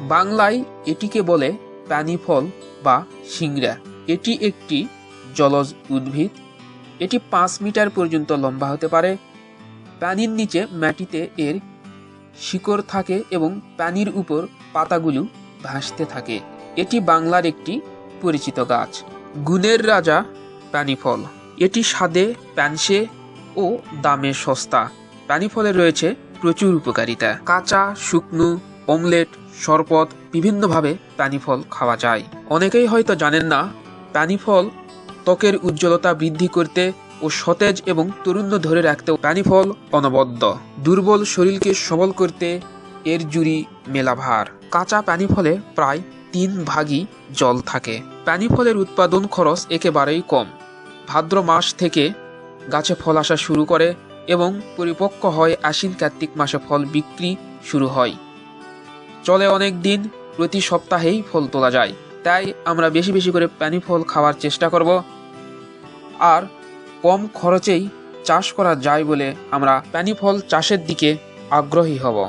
বাংলায় এটিকে বলে প্যানি ফল বা সিংড়া। এটি একটি জলজ উদ্ভিদ। এটি পাঁচ মিটার পর্যন্ত লম্বা হতে পারে। প্যানির নিচে মাটিতে এর শিকড় থাকে এবং প্যানির উপর পাতাগুলো ভাসতে থাকে। এটি বাংলার একটি পরিচিত গাছ। গুণের রাজা প্যানি ফল এটি স্বাদে প্যানসে ও দামে সস্তা। প্যানি ফলে রয়েছে প্রচুর উপকারিতা। কাঁচা, শুকনো অমলেট, শরবত বিভিন্নভাবে প্যানি ফল খাওয়া যায়। অনেকেই হয়তো জানেন না প্যানি ফল ত্বকের উজ্জ্বলতা বৃদ্ধি করতে ও সতেজ এবং তরুণ্য ধরে রাখতেও প্যানি ফল অনবদ্য। দুর্বল শরীরকে সবল করতে এর জুড়ি মেলা ভার কাঁচা প্যানি ফলে প্রায় তিন ভাগই জল থাকে। প্যানি ফলের উৎপাদন খরচ একেবারেই কম। ভাদ্র মাস থেকে গাছে ফল আসা শুরু করে এবং পরিপক্ক হয় আশ্বিন কার্তিক মাসে ফল বিক্রি শুরু হয়। চলে অনেক দিন, প্রতি সপ্তাহেই ফল তোলা যায়। তাই আমরা বেশি বেশি করে প্যানি ফল খাওয়ার চেষ্টা করব। আর কম খরচেই চাষ করা যায় বলে আমরা প্যানি ফল চাষের দিকে আগ্রহী হব।